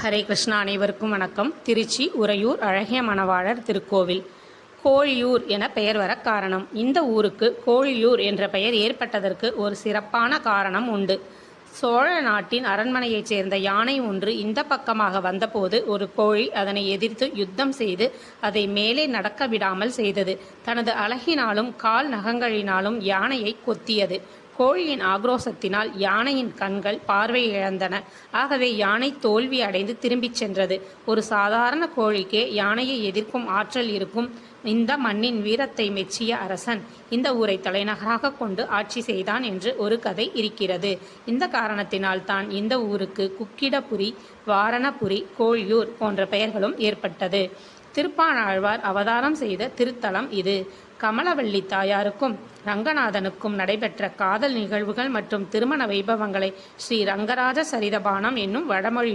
ஹரே கிருஷ்ணா அனைவருக்கும் வணக்கம். திருச்சி உறையூர் அழகிய மணவாளர் திருக்கோவில். கோழியூர் என பெயர் வர காரணம். இந்த ஊருக்கு கோழியூர் என்ற பெயர் ஏற்பட்டதற்கு ஒரு சிறப்பான காரணம் உண்டு. சோழ நாட்டின் அரண்மனையைச் சேர்ந்த யானை ஒன்று இந்த பக்கமாக வந்தபோது ஒரு கோழி அதனை எதிர்த்து யுத்தம் செய்து அதை மேலே நடக்க விடாமல் செய்தது. தனது அழகினாலும் கால் நகங்களினாலும் யானையை கொத்தியது. கோழியின் ஆக்ரோசத்தினால் யானையின் கண்கள் பார்வை இழந்தன ஆகவே யானை தோல்வி அடைந்து திரும்பிச் சென்றது. ஒரு சாதாரண கோழிக்கே யானையை எதிர்க்கும் ஆற்றல் இருக்கும். இந்த மண்ணின் வீரத்தை மெச்சிய அரசன் இந்த ஊரை தலைநகராக கொண்டு ஆட்சி செய்தான் என்று ஒரு கதை இருக்கிறது. இந்த காரணத்தினால் தான் இந்த ஊருக்கு குக்கிடபுரி வாரணபுரி கோழியூர் போன்ற பெயர்களும் ஏற்பட்டது. திருப்பாணாழ்வார் அவதாரம் செய்த திருத்தலம் இது. கமலவள்ளி தாயாருக்கும் ரங்கநாதனுக்கும் நடைபெற்ற காதல் நிகழ்வுகள் மற்றும் திருமண வைபவங்களை ஸ்ரீ ரங்கராஜ சரிதபானம் என்னும் வடமொழி